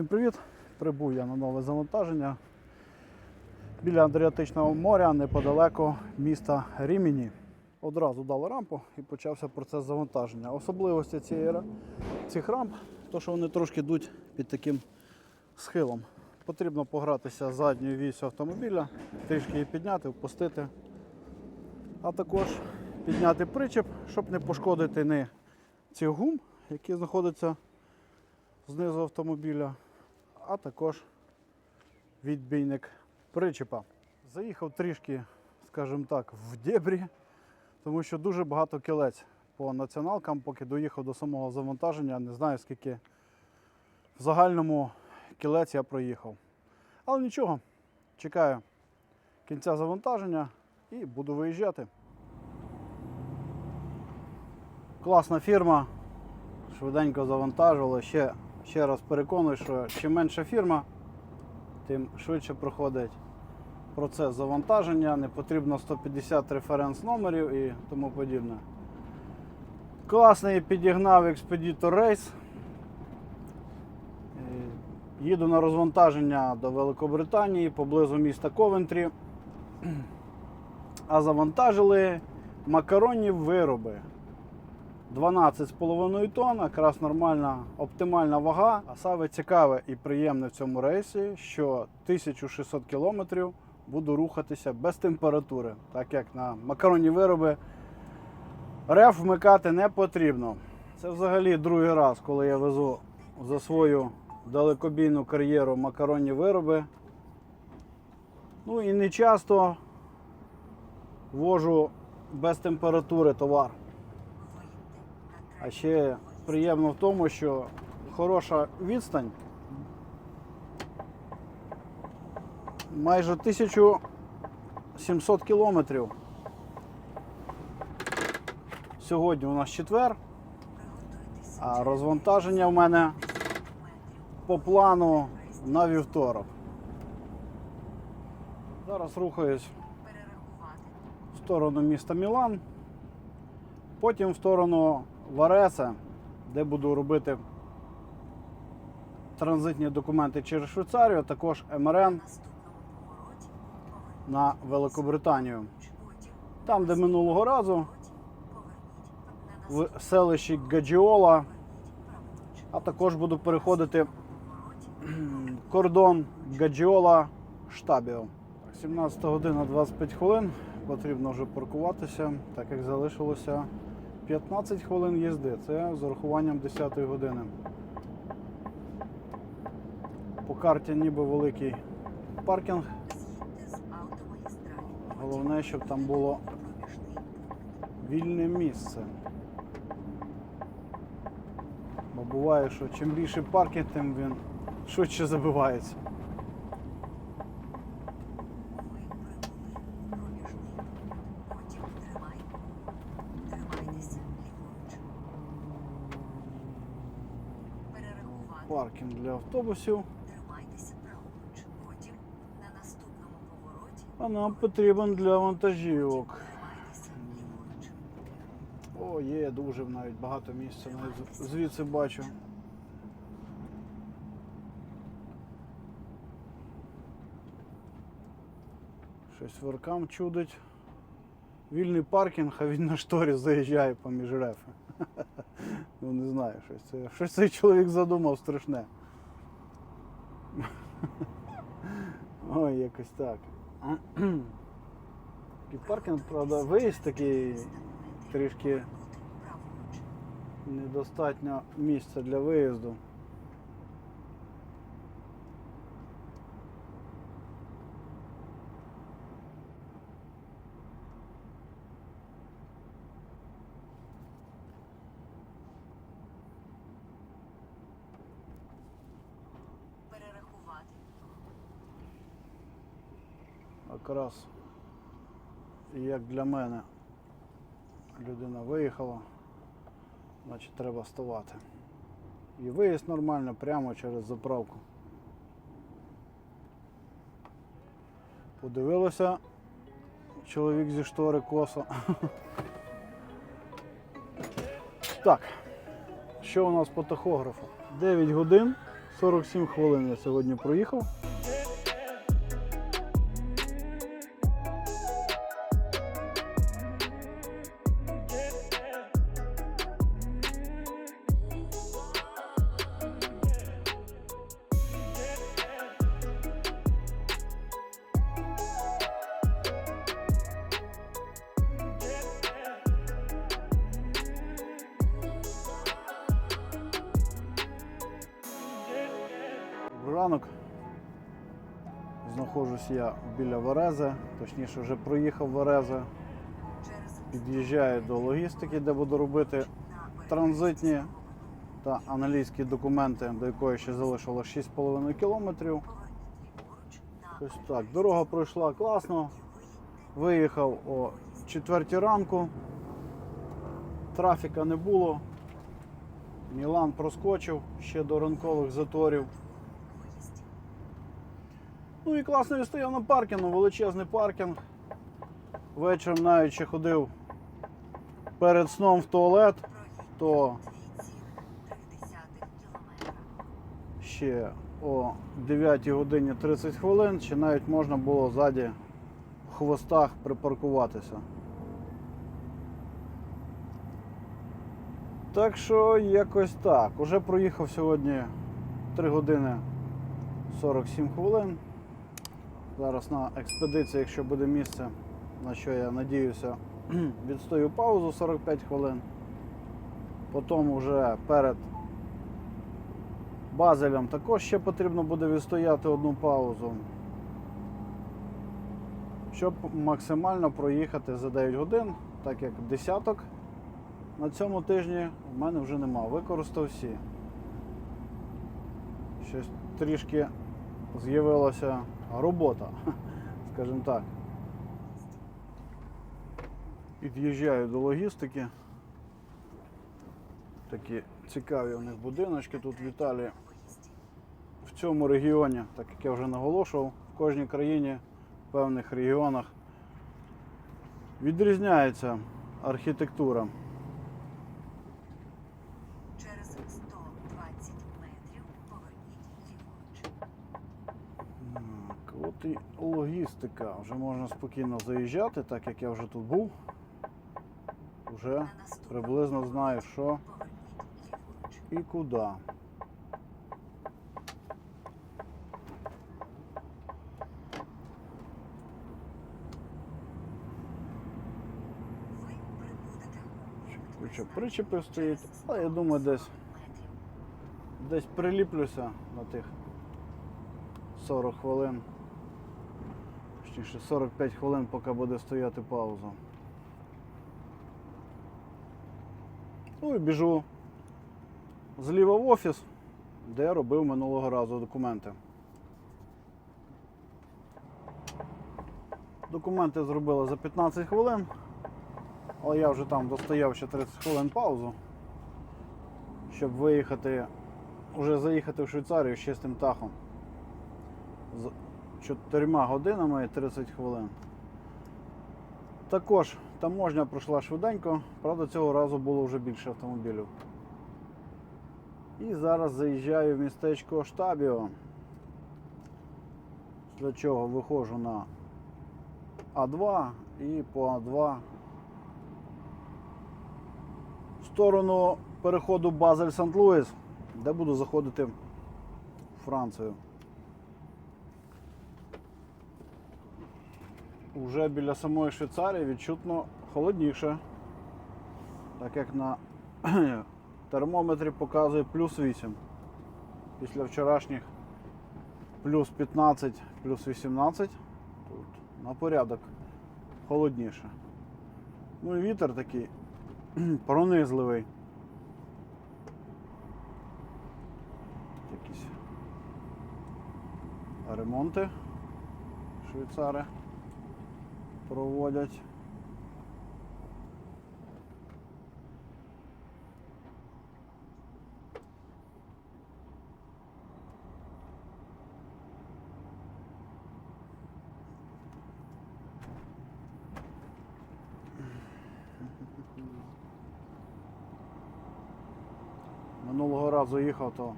Всім привіт! Прибув я на нове завантаження біля Адріатичного моря, неподалеку міста Ріміні. Одразу дали рампу і почався процес завантаження. Особливості цієї, цих рамп, то що вони трошки йдуть під таким схилом. Потрібно погратися задньою вісю автомобіля, трішки її підняти, впустити, а також підняти причеп, щоб не пошкодити ні цих гум, які знаходяться знизу автомобіля, а також відбійник причепа. Заїхав трішки, скажімо так, в дебрі, тому що дуже багато кілець по націоналкам, поки доїхав до самого завантаження, не знаю скільки в загальному кілець я проїхав. Але нічого, чекаю кінця завантаження і буду виїжджати. Класна фірма, швиденько завантажували. Ще, ще раз переконую, що чим менша фірма, тим швидше проходить процес завантаження. Не потрібно 150 референс номерів і тому подібне. Класний підігнав експедітор рейс. Е, Їду на розвантаження до Великобританії поблизу міста Ковентрі. А завантажили макаронні вироби. 12,5 тонн, якраз нормальна оптимальна вага. А саме цікаве і приємне в цьому рейсі, що 1600 кілометрів буду рухатися без температури, так як на макаронні вироби реф вмикати не потрібно. Це взагалі другий раз, коли я везу за свою далекобійну кар'єру макаронні вироби. Ну і не часто вожу без температури товар. А ще приємно в тому, що хороша відстань. Майже 1700 кілометрів. Сьогодні у нас четвер, а розвантаження в мене по плану на вівторок. Зараз рухаюсь в сторону міста Мілан, потім в сторону Вареса, де буду робити транзитні документи через Швейцарію, також МРН на Великобританію. Там, де минулого разу, в селищі Гаджіола, а також буду переходити кордон Гаджіола Штабіо. 17 година 25 хвилин. Потрібно вже паркуватися, так як залишилося 15 хвилин їзди. Це з урахуванням 10 години. По карті ніби великий паркінг. Головне, щоб там було вільне місце. Бо буває, що чим більше паркінг, тим він швидше забивається. Паркінг для автобусів. А нам потрібен для вантажівок. О, є дуже навіть багато місця, навіть звідси бачу. Щось веркам чудить. Вільний паркінг, а він на шторі заїжджає поміж рефи. Ну не знаю, щось, це, щось цей чоловік задумав страшне. Ой, якось так. Під паркінг, правда, виїзд такий трішки недостатньо місця для виїзду. Якраз як для мене людина виїхала, значить треба ставати. І виїзд нормально прямо через заправку. Подивилося чоловік зі штори косо. Так, що у нас по тахографу? 9 годин 47 хвилин я сьогодні проїхав. Ранок. Знаходжусь я біля Верези, точніше вже проїхав Верези. Під'їжджаю до логістики, де буду робити транзитні та англійські документи, до якої ще залишилось 6,5 кілометрів. Ось так. Дорога пройшла класно. Виїхав о 4 ранку. Трафіка не було. Мілан проскочив ще до ранкових заторів. Ну і класно я стояв на паркінгу, величезний паркінг. Вечором навіть ще ходив перед сном в туалет, то ще о 9 годині 30 хвилин, чи навіть можна було ззаді в хвостах припаркуватися. Так що якось так. Уже проїхав сьогодні 3 години 47 хвилин. Зараз на експедиції, якщо буде місце, на що я надіюся, відстою паузу 45 хвилин. Потім вже перед Базелем також ще потрібно буде відстояти одну паузу. Щоб максимально проїхати за 9 годин, так як десяток на цьому тижні в мене вже нема. Використав всі. Щось трішки з'явилася робота, скажімо так. Під'їжджаю до логістики. Такі цікаві у них будиночки тут в Італії. В цьому регіоні, так як я вже наголошував, в кожній країні, в певних регіонах відрізняється архітектура. Через 120 метрів поверніть ліворуч. Так, от і логістика. Вже можна спокійно заїжджати, так як я вже тут був. Вже приблизно знаю, що і куди. Куча причепів стоїть, але я думаю, десь Десь приліплюся на тих 40 хвилин. Точніше 45 хвилин, поки буде стояти пауза. Ну і біжу зліва в офіс, де я робив минулого разу документи. Документи зробили за 15 хвилин, але я вже там достояв ще 30 хвилин паузу, щоб виїхати вже заїхати в Швейцарію з чистим тахом. З 4 годинами і 30 хвилин. Також таможня пройшла швиденько, правда цього разу було вже більше автомобілів. І зараз заїжджаю в містечко Штабіо. Для чого виходжу на А2 і по А2 в сторону переходу Базель Сант-Луїс, де буду заходити в Францію. Уже біля самої Швейцарії відчутно холодніше, так як на термометрі показує плюс 8. Після вчорашніх плюс 15, плюс 18. Тут на порядок холодніше. Ну і вітер такий пронизливий. Якісь ремонти швейцари проводять. Минулого разу їхав, то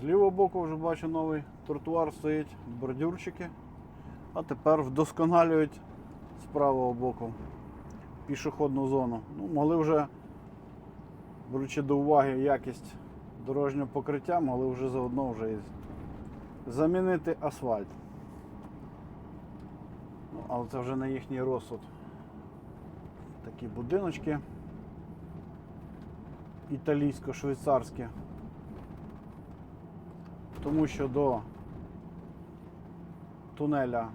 З лівого боку вже бачу новий тротуар стоїть, бордюрчики. А тепер вдосконалюють з правого боку пішохідну зону. Ну, могли вже, беручи до уваги якість дорожнього покриття, могли вже заодно вже і замінити асфальт. Ну, але це вже на їхній розсуд. Такі будиночки італійсько-швейцарські. Тому що до тунеля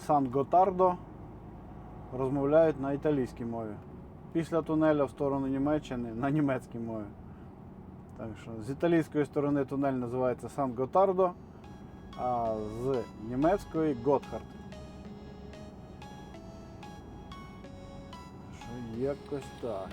Сан-Готардо розмовляють на італійській мові. Після тунеля в сторону Німеччини на німецькій мові. Так що з італійської сторони тунель називається Сан-Готардо, а з німецької Готхард. Що якось так.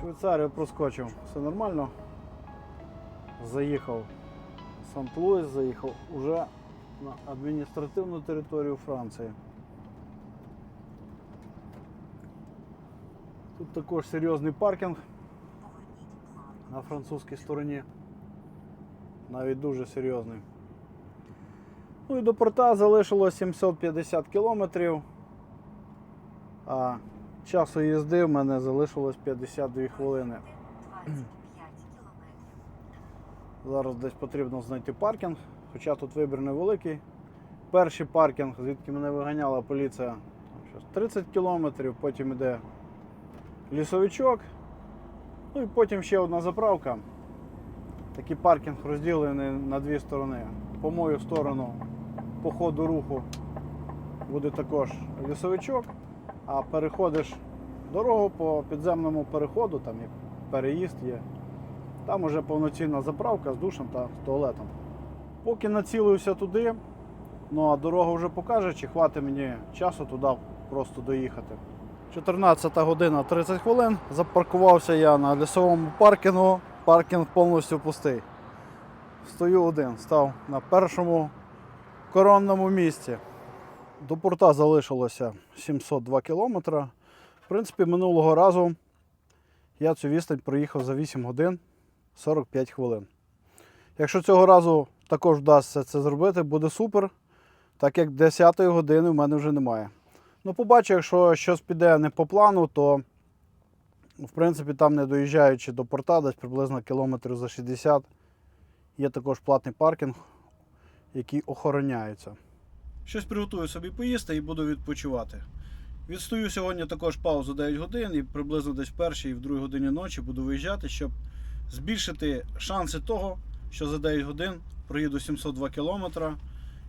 Швейцарію проскочив. Все нормально. Заїхав Сант-Луїс, заїхав уже на адміністративну територію Франції. Тут також серйозний паркінг на французькій стороні. Навіть дуже серйозний. Ну і до порта залишилось 750 кілометрів. А часу їзди в мене залишилось 52 хвилини. Зараз десь потрібно знайти паркінг, хоча тут вибір невеликий. Перший паркінг, звідки мене виганяла поліція, 30 кілометрів, потім йде лісовичок, ну і потім ще одна заправка. Такий паркінг розділений на дві сторони. По мою сторону по ходу руху буде також лісовичок, а переходиш дорогу по підземному переходу, там і переїзд є. Там уже повноцінна заправка з душем та з туалетом. Поки націлився туди, ну а дорога вже покаже, чи хватить мені часу туди просто доїхати. 14 година 30 хвилин. Запаркувався я на лісовому паркінгу. Паркінг повністю пустий. Стою один, став на першому коронному місці. До порта залишилося 702 кілометри. В принципі, минулого разу я цю відстань проїхав за 8 годин 45 хвилин. Якщо цього разу також вдасться це зробити, буде супер, так як 10 години в мене вже немає. Ну, побачу, якщо щось піде не по плану, то в принципі там не доїжджаючи до порта, десь приблизно кілометрів за 60, є також платний паркінг, який охороняється. Щось приготую собі поїсти і буду відпочивати. Відстою сьогодні також паузу 9 годин і приблизно десь в першій і в другій годині ночі буду виїжджати, щоб збільшити шанси того, що за 9 годин проїду 702 кілометра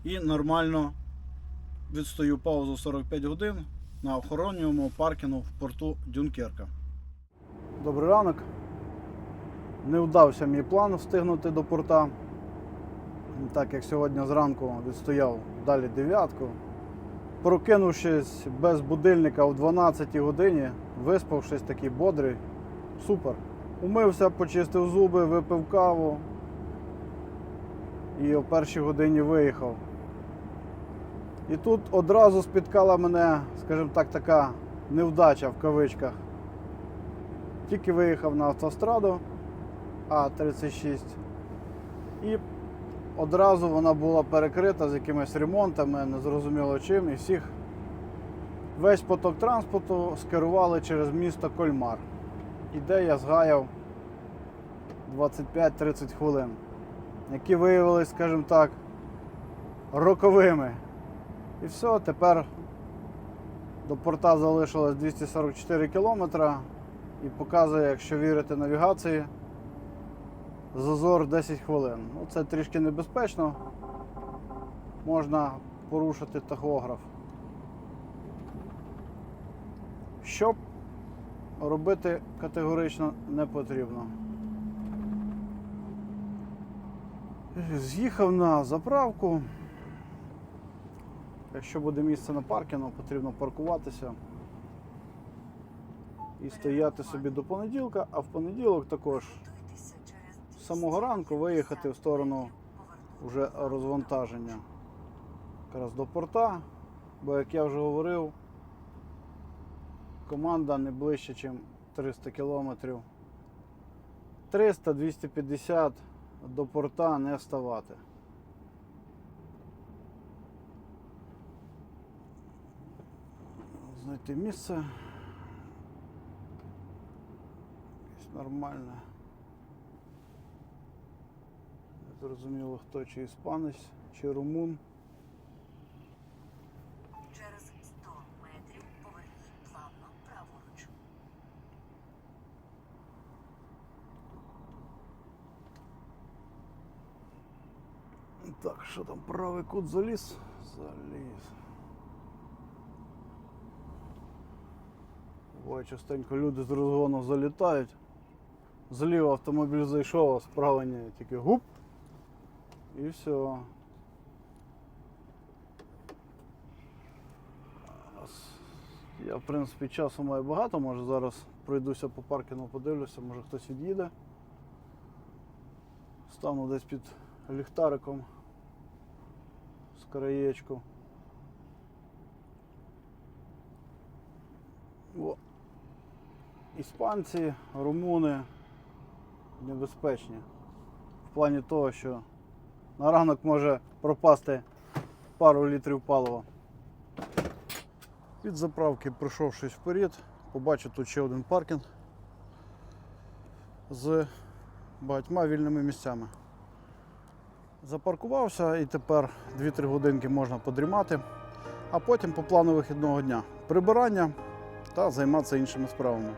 і нормально відстою паузу 45 годин на охоронному паркінгу в порту Дюнкерка. Добрий ранок. Не вдався мій план встигнути до порта. Так як сьогодні зранку відстояв далі дев'ятку. Прокинувшись без будильника о 12 годині, виспавшись такий бодрий, супер. Умився, почистив зуби, випив каву і о першій годині виїхав. І тут одразу спіткала мене, скажімо так, така невдача в кавичках. Тільки виїхав на автостраду А36 і одразу вона була перекрита з якимись ремонтами, незрозуміло чим, і всіх весь поток транспорту скерували через місто Кольмар. І де я згаяв 25-30 хвилин, які виявилися, скажімо так, роковими. І все, тепер до порта залишилось 244 кілометра і показує, якщо вірити навігації, зазор 10 хвилин. Ну, це трішки небезпечно. Можна порушити тахограф. Що робити категорично не потрібно. З'їхав на заправку. Якщо буде місце на паркінгу, потрібно паркуватися і стояти собі до понеділка, а в понеділок також самого ранку виїхати в сторону вже розвантаження якраз до порта, бо як я вже говорив, команда не ближче, ніж 300 кілометрів. 300-250 до порта не ставати. Знайти місце. Якесь нормальне. Не зрозуміло, хто чи іспанець, чи румун. Через 100 метрів поверніть плавно праворуч. Так, що там правий кут заліз? Заліз. Буває, частенько люди з розгону залітають. Зліва автомобіль зайшов, а справа ні, тільки гуп. І все. Я, в принципі, часу маю багато, може зараз пройдуся по паркінгу, подивлюся, може хтось від'їде. Стану десь під ліхтариком з краєчку. О. Іспанці, румуни небезпечні. В плані того, що на ранок може пропасти пару літрів палива. Від заправки пройшовшись вперед, побачив тут ще один паркінг з багатьма вільними місцями. Запаркувався і тепер 2-3 годинки можна подрімати, а потім по плану вихідного дня прибирання та займатися іншими справами.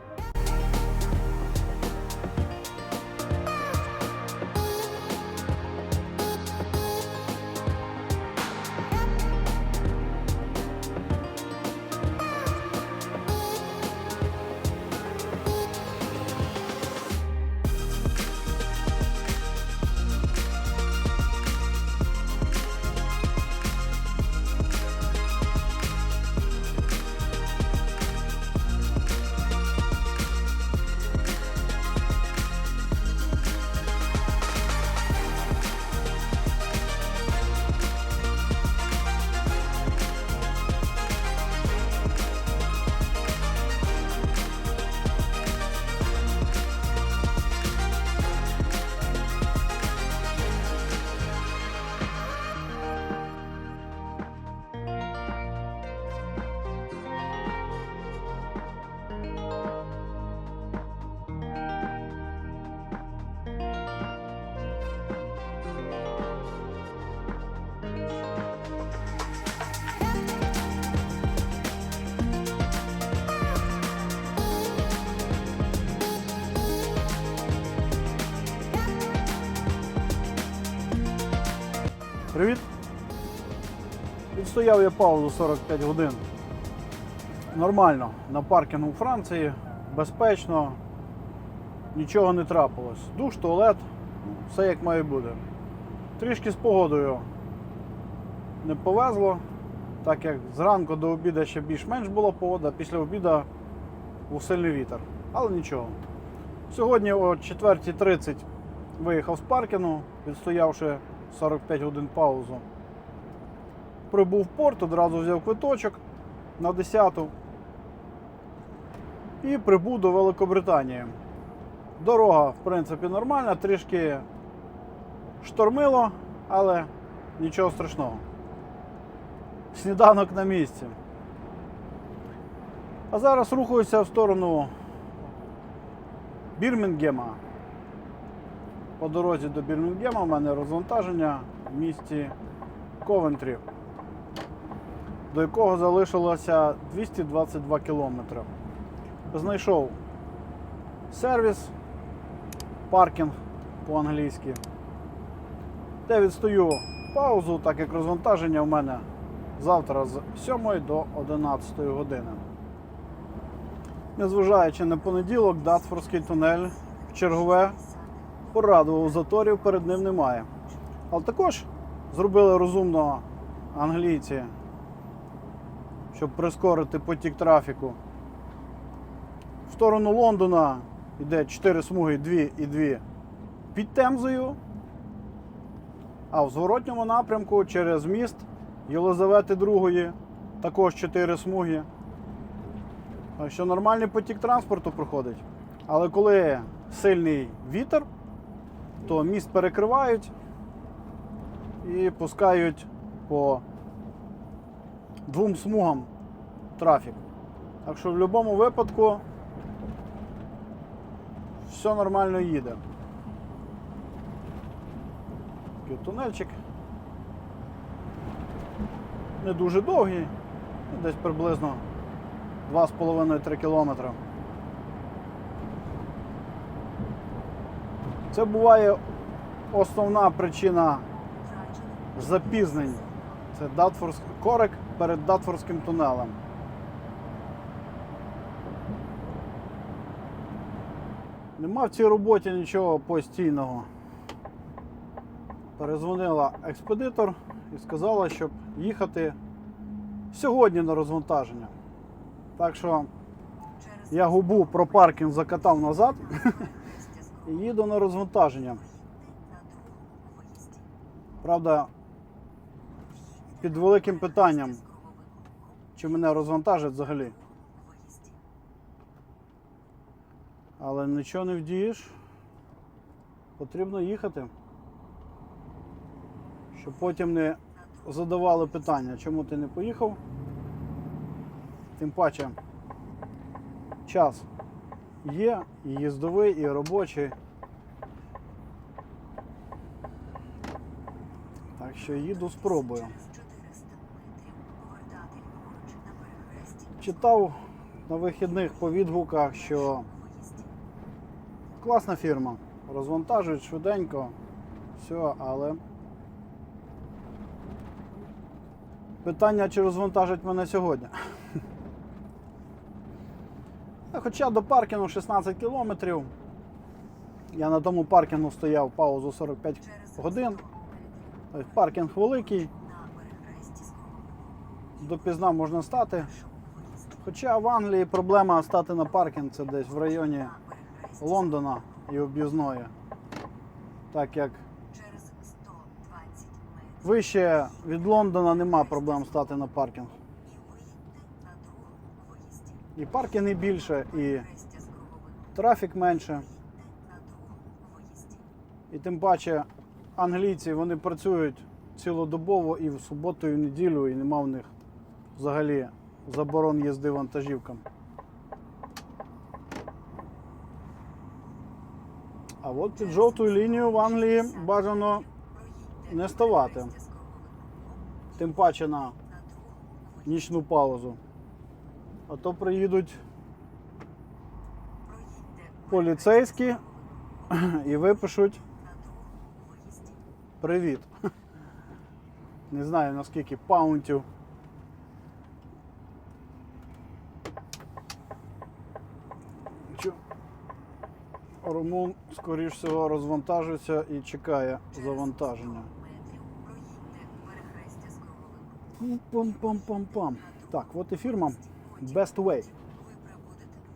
Відстояв я паузу 45 годин. Нормально, на паркінгу у Франції, безпечно. нічого не трапилось. Душ, туалет, все як має бути. Трішки з погодою не повезло, так як зранку до обіду ще більш-менш була погода, після обіду був сильний вітер. Але нічого. Сьогодні о 4.30 виїхав з паркінгу, відстоявши 45 годин паузу. Прибув в порт, одразу взяв квиточок на 10-ту і прибув до Великобританії. Дорога, в принципі, нормальна, трішки штормило, але нічого страшного. Сніданок на місці. А зараз рухаюся в сторону Бірмінгема. По дорозі до Бірмінгема в мене розвантаження в місті Ковентрі, до якого залишилося 222 кілометри. Знайшов сервіс, паркінг по-англійськи. Де відстаю паузу, так як розвантаження в мене завтра з 7 до 11 години. Незважаючи на понеділок, Датфордський тунель в чергове порадував заторів, перед ним немає. Але також зробили розумно англійці, щоб прискорити потік трафіку. В сторону Лондона йде 4 смуги, 2 і 2 під Темзою. А в зворотньому напрямку через міст Єлизавети II також 4 смуги. Що нормальний потік транспорту проходить. Але коли сильний вітер, то міст перекривають і пускають по двом смугам трафік. Так що в будь-якому випадку все нормально їде. Такий тунельчик. Не дуже довгий, десь приблизно 2,5-3 кілометри. Це буває основна причина запізнень. Це Датфорс... корик перед Датфорським тунелем. Нема в цій роботі нічого постійного. Перезвонила експедитор і сказала, щоб їхати сьогодні на розвантаження. Так що я губу про паркінг закатав назад і їду на розвантаження. Правда, під великим питанням, чи мене розвантажать взагалі. Але нічого не вдієш. Потрібно їхати. Щоб потім не задавали питання, чому ти не поїхав. Тим паче час є, і їздовий, і робочий. Так що їду спробую. Читав на вихідних по відгуках, що класна фірма. Розвантажують швиденько, все, але. Питання, чи розвантажать мене сьогодні. Хоча до паркінгу 16 кілометрів. Я на тому паркінгу стояв паузу 45 годин. Тобто Паркінг великий, допізна можна стати. Хоча в Англії проблема стати на паркінг це десь в районі Лондона і об'їзної. Так як Через 120 метрів вище від Лондона нема проблем стати на паркінг. і паркінги більше, і трафік менше. І тим паче англійці вони працюють цілодобово і в суботу, і в неділю, і нема в них взагалі заборон їзди вантажівкам. А от під жовтою лінією в Англії бажано не ставати. тим паче на нічну паузу. А то приїдуть поліцейські і випишуть. Привіт. Не знаю наскільки паунтів. Румун, скоріш всього, розвантажується і чекає завантаження. Пам-пам-пам-пам. Так, от і фірма Best Way.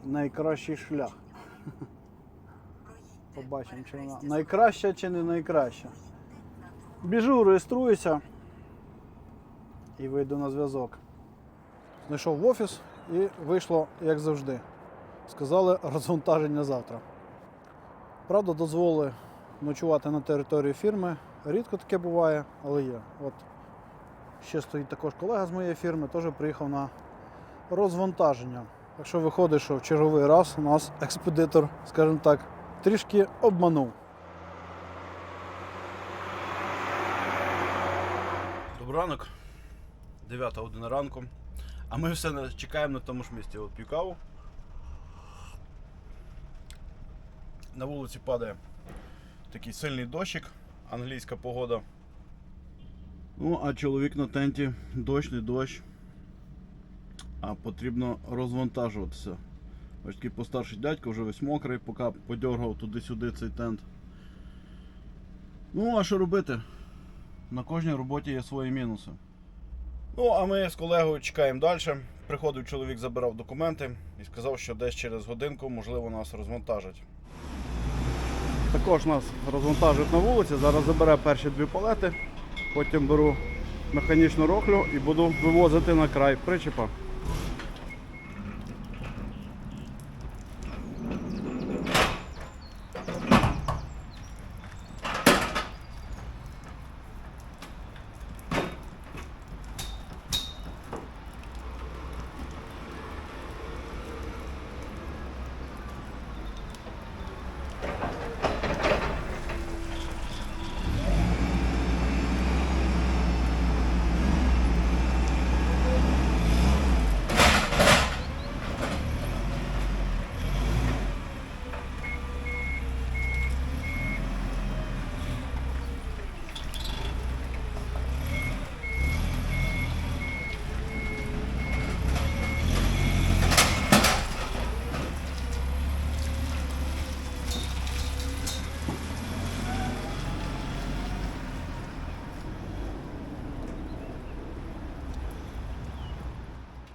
Найкращий шлях. Побачимо, чи вона найкраща чи не найкраща. Біжу, реєструюся і вийду на зв'язок. Знайшов в офіс і вийшло, як завжди. Сказали розвантаження завтра. Правда, дозволили ночувати на території фірми. Рідко таке буває, але є. От ще стоїть також колега з моєї фірми, теж приїхав на розвантаження. Так що виходить, що в черговий раз у нас експедитор, скажімо так, трішки обманув. Добрий ранок, 9 година ранку. А ми все чекаємо на тому ж місці. От п'ю каву. На вулиці падає такий сильний дощик, англійська погода. Ну, а чоловік на тенті дощ, не дощ. А потрібно розвантажуватися. Ось такий постарший дядько вже весь мокрий, поки подьоргав туди-сюди цей тент. Ну, а що робити? На кожній роботі є свої мінуси. Ну, а ми з колегою чекаємо далі. Приходив чоловік, забирав документи і сказав, що десь через годинку, можливо, нас розвантажать. Також нас розвантажують на вулиці. Зараз забере перші дві палети, потім беру механічну рохлю і буду вивозити на край причепа.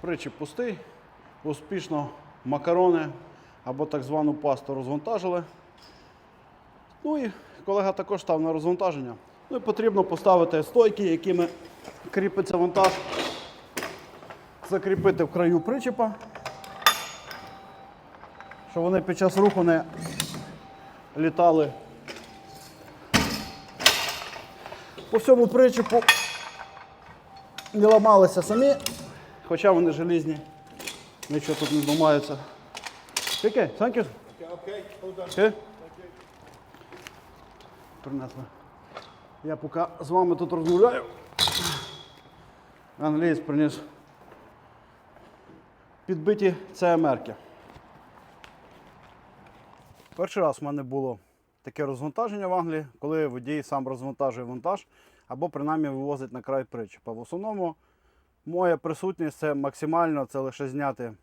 Причіп пустий. Успішно макарони або так звану пасту розвантажили. Ну і колега також став на розвантаження. Ну і потрібно поставити стойки, якими кріпиться вантаж, закріпити в краю причепа, щоб вони під час руху не літали по всьому причепу, не ламалися самі, хоча вони желізні, нічого тут не зламається. Окей, thank you. Окей? Принесли. Я поки з вами тут розмовляю. Англієць приніс підбиті ЦМРки. Перший раз в мене було таке розвантаження в Англії, коли водій сам розвантажує вантаж або принаймні вивозить на край причепа. В основному моя присутність це максимально це лише зняти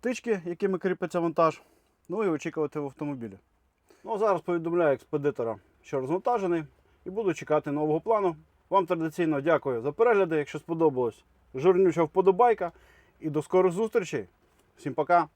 тички, якими кріпиться вантаж, ну і очікувати в автомобілі. Ну, а зараз повідомляю експедитора, що розвантажений, і буду чекати нового плану. Вам традиційно дякую за перегляди. Якщо сподобалось, жирнюча вподобайка. І до скорих зустрічей. Всім пока!